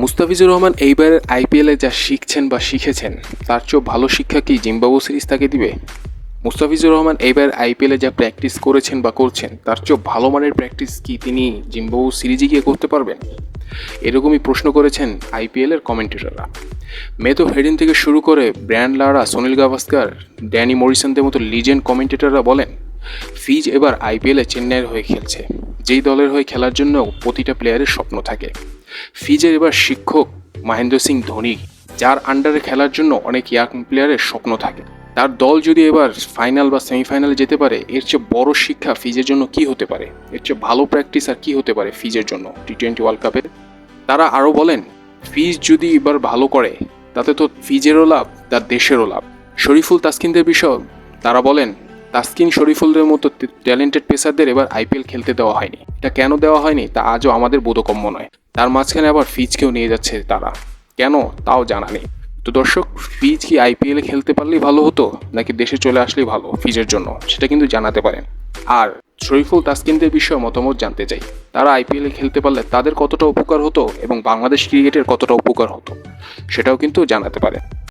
মুস্তাফিজুর রহমান এইবারের আইপিএলে যা শিখছেন বা শিখেছেন, তার চেয়েও ভালো শিক্ষা কি জিম্বাবু সিরিজ তাকে দিবে? মুস্তাফিজুর রহমান এইবার আইপিএলে যা প্র্যাকটিস করেছেন বা করছেন, তার চেয়েও ভালো মানের প্র্যাকটিস কি তিনি জিম্বাবু সিরিজে গিয়ে করতে পারবেন? এরকমই প্রশ্ন করেছেন আইপিএলের কমেন্টেটররা। মেতো হেডিন থেকে শুরু করে Brian Lara, Sunil Gavaskar, Danny মরিসনদের মতো লিজেন্ড কমেন্টেটররা বলেন, ফিজ এবার আইপিএলে চেন্নাইয়ের হয়ে খেলছে। যেই দলের হয়ে খেলার জন্য প্রতিটা প্লেয়ারের স্বপ্ন থাকে। ফিজের এবার শিক্ষক মহেন্দ্র সিং ধোনি, যার আন্ডারে খেলার জন্য অনেক ইয়াং প্লেয়ারের স্বপ্ন থাকে। তার দল যদি এবার ফাইনাল বা সেমিফাইনালে যেতে পারে, এর চেয়ে বড় শিক্ষা ফিজের জন্য কি হতে পারে? এর চেয়ে ভালো প্র্যাকটিস আর কি হতে পারে ফিজের জন্য? টি টোয়েন্টি ওয়ার্ল্ড কাপে তারা আরও বলেন, ফিজ যদি এবার ভালো করে, তাতে তো ফিজেরও লাভ, তার দেশেরও লাভ। শরীফুল তাসকিনদের বিষয়, তারা বলেন, তাসকিন শরীফুলদের মতো ট্যালেন্টেড পেসারদের এবার আইপিএল খেলতে দেওয়া হয়নি। এটা কেন দেওয়া হয়নি? তা আজও আমাদের বোধকম্য নয়। তার মাঝখানে আবার ফিজকেও নিয়ে যাচ্ছে তারা। কেন? তাও জানা নেই। তো দর্শক, ফিজ কি আইপিএলে খেলতে পারলেই ভালো হতো, নাকি দেশে চলে আসলেই ভালো ফিজের জন্য? সেটা কিন্তু জানাতে পারেন। আর শরীফুল তাসকিনদের বিষয়ে মতামত জানতে চাই। তারা আইপিএলে খেলতে পারলে তাদের কতটা উপকার হতো এবং বাংলাদেশ ক্রিকেটের কতটা উপকার হতো, সেটাও কিন্তু জানাতে পারে